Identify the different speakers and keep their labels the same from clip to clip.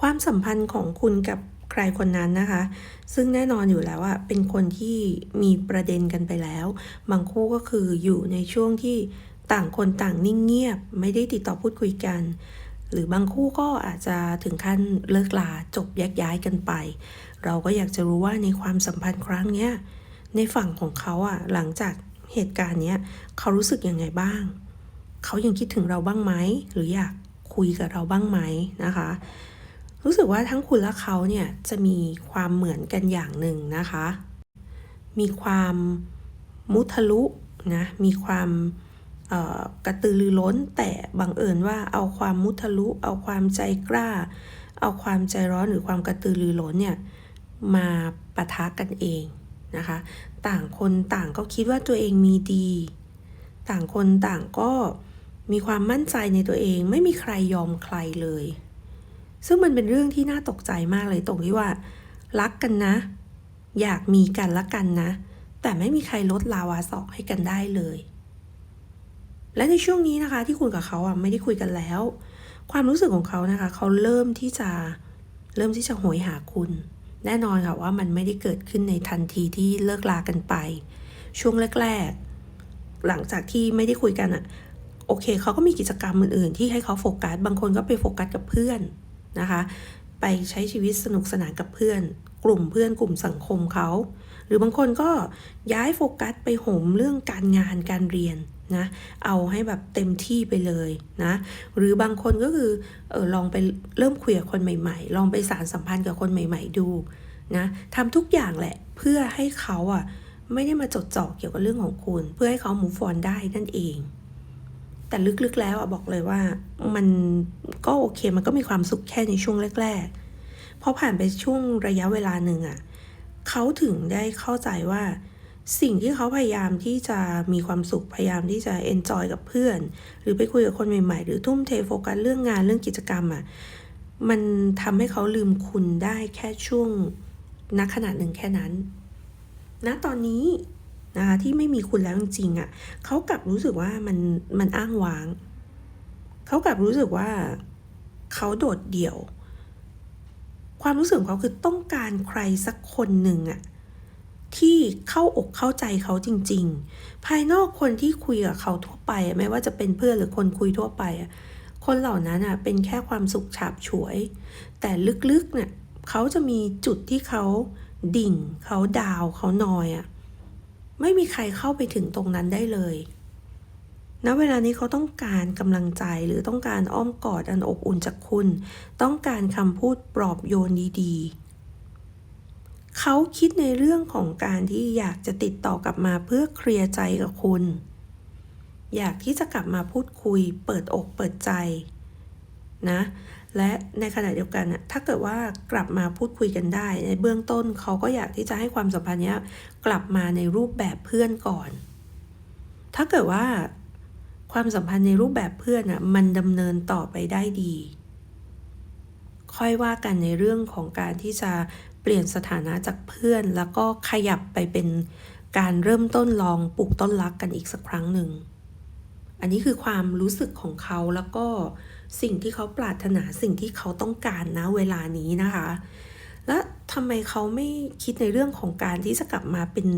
Speaker 1: ความสัมพันธ์ของคุณกับใครคนนั้นนะคะ ซึ่งแน่นอนอยู่แล้วอะเป็นคนที่มีประเด็นกันไปแล้ว บางคู่ก็คืออยู่ในช่วงที่ต่างคนต่างนิ่งเงียบ ไม่ได้ติดต่อพูดคุยกัน หรือบางคู่ก็อาจจะถึงขั้นเลิกลาจบแยกย้ายกันไป เราก็อยากจะรู้ว่าในความสัมพันธ์ครั้งเนี้ยในฝั่งของเขาอะหลังจากเหตุการณ์เนี้ยเขารู้สึกยังไงบ้าง เขายังคิดถึงเราบ้างไหมหรืออยากคุยกับเราบ้างไหมนะคะ รู้สึกว่าทั้งคุณและเขาเนี่ยจะมีความเหมือนกันอย่างหนึ่งนะคะ มีความมุทะลุนะ มีความกระตือรือร้น แต่บังเอิญว่าเอาความมุทะลุ เอาความใจกล้า เอาความใจร้อนหรือความกระตือรือร้นเนี่ยมาปะทะกันเองนะคะ ต่างคนต่างก็คิดว่าตัวเองมีดี ต่างคนต่างก็มีความมั่นใจในตัวเอง ไม่มีใครยอมใครเลย ซึ่งมันเป็นเรื่องที่น่าตกใจมากเลยตรงที่ว่า รักกันนะ อยากมีกันละกันนะ แต่ไม่มีใครลดลาวาศอกให้กันได้เลย และในช่วงนี้นะคะ ที่คุณกับเขาอะไม่ได้คุยกันแล้ว ความรู้สึกของเขานะคะ เขาเริ่มที่จะเริ่มที่จะโหยหาคุณ แน่นอนค่ะว่ามันไม่ได้เกิดขึ้นในทันทีที่เลิกลากันไป ช่วงแรกๆ หลังจากที่ไม่ได้คุยกันอะ โอเคเขาก็มีกิจกรรมอื่นๆ ที่ให้เขาโฟกัส บางคนก็ไปโฟกัสกับเพื่อน นะคะ ไปใช้ชีวิตสนุกสนานกับเพื่อน กลุ่มเพื่อนกลุ่มสังคมเขา หรือบางคนก็ย้ายโฟกัสไปโหมเรื่องการงานการเรียนนะเอาให้แบบเต็มที่ไปเลยนะ หรือบางคนก็คือเออลองไปเริ่มคุยกับคนใหม่ ๆ ลองไปสารสัมพันธ์กับคนใหม่ ๆ ดูนะทำทุกอย่างแหละเพื่อให้เขาอะไม่ได้มาจดจ่อเกี่ยวกับเรื่องของคุณ เพื่อให้เขา move on ได้นั่นเอง แต่ลึกๆแล้วอะบอกเลยว่ามันก็โอเคมันก็มีความสุขแค่ในช่วงแรกๆพอผ่านไปช่วงระยะเวลาหนึ่งอะเขาถึงได้เข้าใจว่าสิ่งที่เขาพยายามที่จะมีความสุขพยายามที่จะเอนจอยกับเพื่อน หรือไปคุยกับคนใหม่ๆ หรือทุ่มเทโฟกัสเรื่องงานเรื่องกิจกรรมอะมันทำให้เขาลืมคุณได้แค่ช่วงณขณะหนึ่งแค่นั้นณตอนนี้ นะคะที่ไม่มีคุณแล้วจริงๆอะ่ะเขากลับรู้สึกว่ามันมันอ้างว้าง เขากลับรู้สึกว่าเขาโดดเดี่ยว ความรู้สึกของเขาคือต้องการใครสักคนหนึ่งอะที่เข้าอกเข้าใจเขาจริง ๆ ภายนอกคนที่คุยกับเขาทั่วไป ไม่ว่าจะเป็นเพื่อนหรือคนคุยทั่วไปคนเหล่านั้นอะเป็นแค่ความสุขฉาบฉวย แต่ลึกๆเนี่ยเขาจะมีจุดที่เขาดิ่ง เขาดาวเขานอยอะ ไม่มีใครเข้าไปถึงตรงนั้นได้เลยณเวลานี้เขาต้องการกำลังใจหรือต้องการอ้อมกอดอันอบอุ่นจากคุณ ต้องการคำพูดปลอบโยนดีๆ เขาคิดในเรื่องของการที่อยากจะติดต่อกลับมาเพื่อเคลียร์ใจกับคุณ อยากที่จะกลับมาพูดคุย เปิดอกเปิดใจนะ และในขณะเดียวกันน่ะถ้าเกิดว่ากลับมาพูดคุยกันได้ ในเบื้องต้นเขาก็อยากที่จะให้ความสัมพันธ์นี้กลับมาในรูปแบบเพื่อนก่อน ถ้าเกิดว่าความสัมพันธ์ในรูปแบบเพื่อนอะมันดำเนินต่อไปได้ดี ค่อยว่ากันในเรื่องของการที่จะเปลี่ยนสถานะจากเพื่อน แล้วก็ขยับไปเป็นการเริ่มต้นลองปลูกต้นรักกันอีกสักครั้งหนึ่ง อันนี้คือความรู้สึกของเขาแล้วก็สิ่งที่เขาปรารถนาสิ่งที่เขาต้องการนะเวลานี้นะคะ แล้วทำไมเขาไม่คิดในเรื่องของการที่จะกลับมาเป็น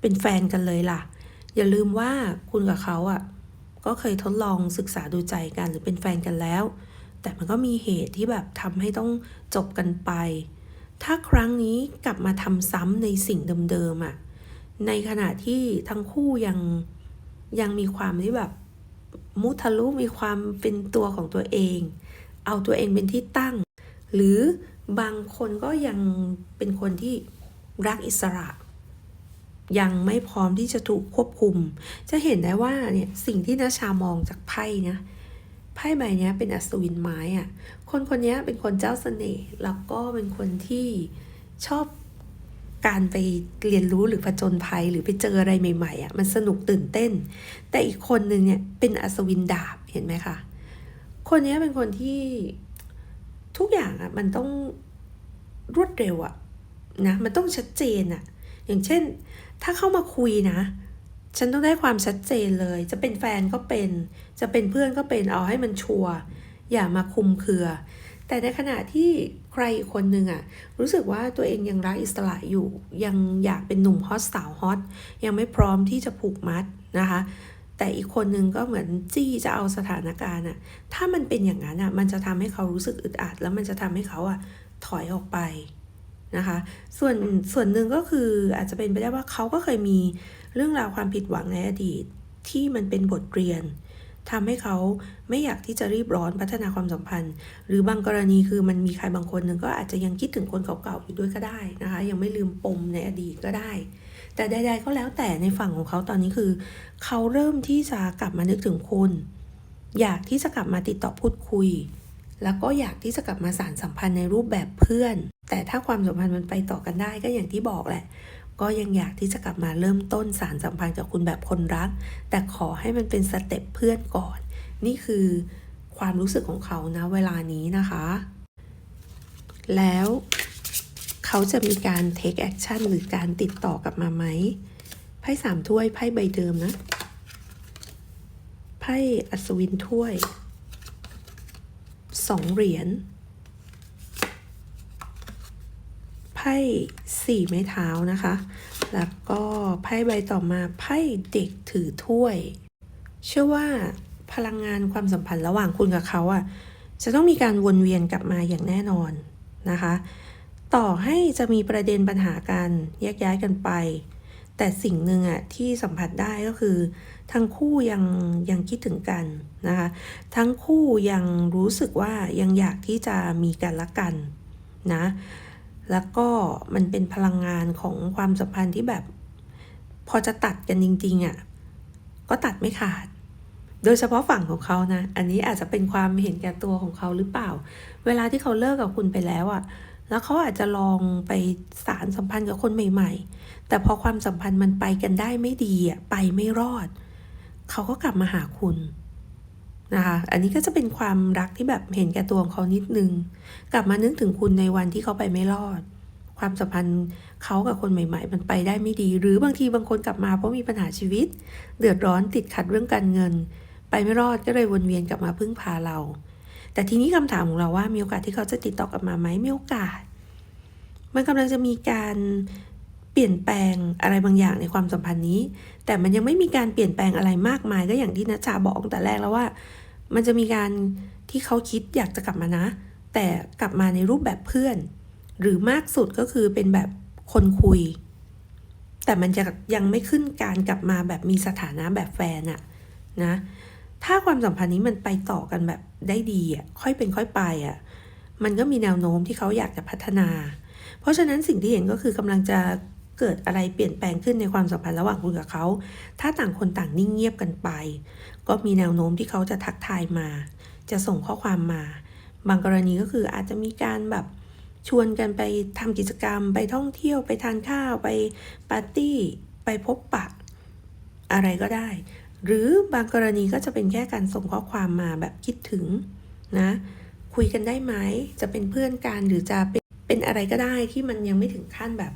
Speaker 1: เป็นแฟนกันเลยล่ะ อย่าลืมว่าคุณกับเขาอะก็เคยทดลองศึกษาดูใจกันหรือเป็นแฟนกันแล้ว แต่มันก็มีเหตุที่แบบทำให้ต้องจบกันไป ถ้าครั้งนี้กลับมาทำซ้ำในสิ่งเดิมๆอะในขณะที่ทั้งคู่ยังยังมีความที่แบบ มุทะลุมีความเป็นตัวของตัวเอง เอาตัวเองเป็นที่ตั้ง หรือบางคนก็ยังเป็นคนที่รักอิสระ ยังไม่พร้อมที่จะถูกควบคุม จะเห็นได้ว่าเนี่ยสิ่งที่นาชามองจากไพ่นะไพ่ใบนี้เป็นอัศวินไม้อะคนคนนี้เป็นคนเจ้าเสน่ห์แล้วก็เป็นคนที่ชอบ การไปเรียนรู้หรือผจญภัยหรือไปเจออะไรใหม่ๆอะมันสนุกตื่นเต้น แต่อีกคนหนึ่งเนี่ยเป็นอัศวินดาบเห็นไหมคะคนนี้เป็นคนที่ทุกอย่างอะมันต้องรวดเร็วอะนะมันต้องชัดเจนอะ อย่างเช่น ถ้าเข้ามาคุยนะ ฉันต้องได้ความชัดเจนเลย จะเป็นแฟนก็เป็น จะเป็นเพื่อนก็เป็นเอาให้มันชัวร์อย่ามาคุมเครือ แต่ในขณะที่ ใครอีกคนหนึ่งอะรู้สึกว่าตัวเองยังรักอิสระอยู่ ยังอยากเป็นหนุ่มฮอตสาวฮอตยังไม่พร้อมที่จะผูกมัดนะคะแต่อีกคนนึงก็เหมือนจี้จะเอาสถานการณ์อะถ้ามันเป็นอย่างนั้นอะมันจะทำให้เขารู้สึกอึดอัด แล้วมันจะทำให้เขาอะถอยออกไปนะคะ ส่วนส่วนหนึ่งก็คืออาจจะเป็นไปได้ว่าเขาก็เคยมีเรื่องราวความผิดหวังในอดีตที่มันเป็นบทเรียน ทำให้เขาไม่อยากที่จะรีบร้อนพัฒนาความสัมพันธ์ หรือบางกรณีคือมันมีใครบางคนหนึ่งก็อาจจะยังคิดถึงคนเก่าๆอยู่ด้วยก็ได้นะคะ ยังไม่ลืมปมในอดีตก็ได้ แต่ใดๆก็แล้วแต่ในฝั่งของเขาตอนนี้คือ เขาเริ่มที่จะกลับมานึกถึงคุณอยากที่จะกลับมาติดต่อพูดคุย แล้วก็อยากที่จะกลับมาสานสัมพันธ์ในรูปแบบเพื่อน แต่ถ้าความสัมพันธ์มันไปต่อกันได้ก็อย่างที่บอกแหละ ก็ยังอยากที่จะกลับมาเริ่มต้นสารสัมพันธ์กับคุณแบบคนรัก แต่ขอให้มันเป็นสเต็ปเพื่อนก่อน นี่คือความรู้สึกของเขานะเวลานี้นะคะ แล้วเขาจะมีการ take action หรือการติดต่อกลับมาไหม ไพ่สามถ้วย ไพ่ใบเดิมนะ ไพ่อัศวินถ้วยสองเหรียญ ไพ่สี่ไม้เท้านะคะ แล้วก็ไพ่ใบต่อมาไพ่เด็กถือถ้วย เชื่อว่าพลังงานความสัมพันธ์ระหว่างคุณกับเขาอะจะต้องมีการวนเวียนกลับมาอย่างแน่นอนนะคะ ต่อให้จะมีประเด็นปัญหาการแยกย้ายกันไป แต่สิ่งหนึ่งอะที่สัมผัสได้ก็คือ ทั้งคู่ยังยังคิดถึงกันนะคะ ทั้งคู่ยังรู้สึกว่ายังอยากที่จะมีกันละกันนะ แล้วก็มันเป็นพลังงานของความสัมพันธ์ที่แบบ พอจะตัดกันจริง ๆอะ่ะก็ตัดไม่ขาด โดยเฉพาะฝั่งของเขานะ อันนี้อาจจะเป็นความเห็นแก่ตัวของเขาหรือเปล่า เวลาที่เขาเลิกกับคุณไปแล้วอะ่ะ แล้วเขาอาจจะลองไปสารสัมพันธ์กับคนใหม่ ๆ แต่พอความสัมพันธ์มันไปกันได้ไม่ดีอะไปไม่รอด เขาก็กลับมาหาคุณ นะคะ อันนี้ก็จะเป็นความรักที่แบบเห็นแก่ตัวของเขานิดนึง กลับมานึกถึงคุณในวันที่เขาไปไม่รอด ความสัมพันธ์เขากับคนใหม่ ๆ มันไปได้ไม่ดี หรือบางทีบางคนกลับมาเพราะมีปัญหาชีวิต เดือดร้อนติดขัดเรื่องการเงิน ไปไม่รอดก็เลยวนเวียนกลับมาพึ่งพาเรา แต่ทีนี้คำถามของเราว่ามีโอกาสที่เขาจะติดต่อกลับมาไหมมีโอกาส มันกำลังจะมีการ เปลี่ยนแปลงอะไรบางอย่างในความสัมพันธ์นี้ แต่มันยังไม่มีการเปลี่ยนแปลงอะไรมากมายก็อย่างที่นัชชาบอกตั้งแต่แรกแล้วว่า มันจะมีการที่เขาคิดอยากจะกลับมานะ แต่กลับมาในรูปแบบเพื่อน หรือมากสุดก็คือเป็นแบบคนคุย แต่มันจะยังไม่ขึ้นการกลับมาแบบมีสถานะแบบแฟนอะนะ ถ้าความสัมพันธ์นี้มันไปต่อกันแบบได้ดีอะค่อยเป็นค่อยไปอะมันก็มีแนวโน้มที่เขาอยากจะพัฒนา เพราะฉะนั้นสิ่งที่เห็นก็คือกำลังจะ เกิดอะไรเปลี่ยนแปลงขึ้นในความสัมพันธ์ระหว่างคุณกับเขา ถ้าต่างคนต่างนิ่งเงียบกันไป ก็มีแนวโน้มที่เขาจะทักทายมา จะส่งข้อความมา บางกรณีก็คืออาจจะมีการแบบชวนกันไปทำกิจกรรม ไปท่องเที่ยวไปทานข้าวไปปาร์ตี้ไปพบปะ อะไรก็ได้ หรือบางกรณีก็จะเป็นแค่การส่งข้อความมาแบบคิดถึงนะคุยกันได้ไหมจะเป็นเพื่อนกันหรือจะเป็นเป็นอะไรก็ได้ที่มันยังไม่ถึงขั้นแบบ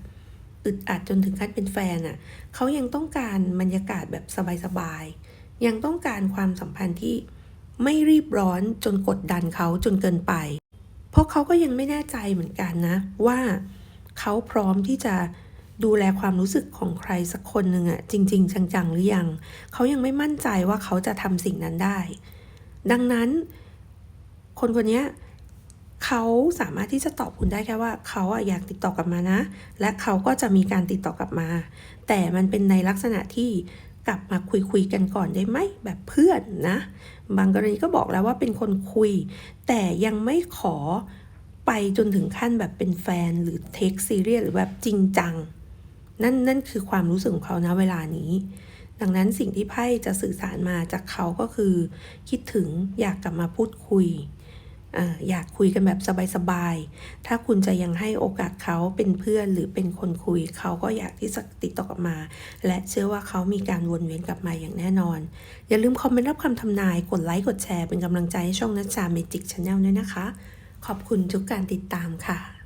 Speaker 1: อึดอัดจนถึงขั้นเป็นแฟนอะ่ะเขายังต้องการบรรยากาศแบบสบายๆ ยังต้องการความสัมพันธ์ที่ไม่รีบร้อนจนกดดันเขาจนเกินไป เพราะเขาก็ยังไม่แน่ใจเหมือนกันนะ ว่าเขาพร้อมที่จะดูแลความรู้สึกของใครสักคนหนึ่งอะจริง ๆ จังๆหรือยัง เขายังไม่มั่นใจว่าเขาจะทำสิ่งนั้นได้ ดังนั้น คนคนนี้เเขาสามารถที่จะตอบคุณได้แค่ว่าเขาอะอยากติดต่อกลับมานะ และเขาก็จะมีการติดต่อกลับมา แต่มันเป็นในลักษณะที่กลับมาคุยคุยกันก่อนได้ไหมแบบเพื่อนนะ บางกรณีก็บอกแล้วว่าเป็นคนคุย แต่ยังไม่ขอไปจนถึงขั้นแบบเป็นแฟนหรือเทคซีเรียสหรือแบบจริงจัง นั่นนั่นคือความรู้สึกของเขานะเวลานี้ ดังนั้นสิ่งที่ไพ่จะสื่อสารมาจากเขาก็คือ คิดถึงอยากกลับมาพูดคุย อยากคุยกันแบบสบายๆ ถ้าคุณจะยังให้โอกาสเขาเป็นเพื่อนหรือเป็นคนคุย เขาก็อยากที่จะติดต่อกลับมา และเชื่อว่าเขามีการวนเวียนกลับมาอย่างแน่นอน อย่าลืมคอมเมนต์รับคำทำนาย กดไลค์ กดแชร์เป็นกำลังใจให้ช่องนัชชาเมจิกชาแนลด้วยนะคะ ขอบคุณทุกการติดตามค่ะ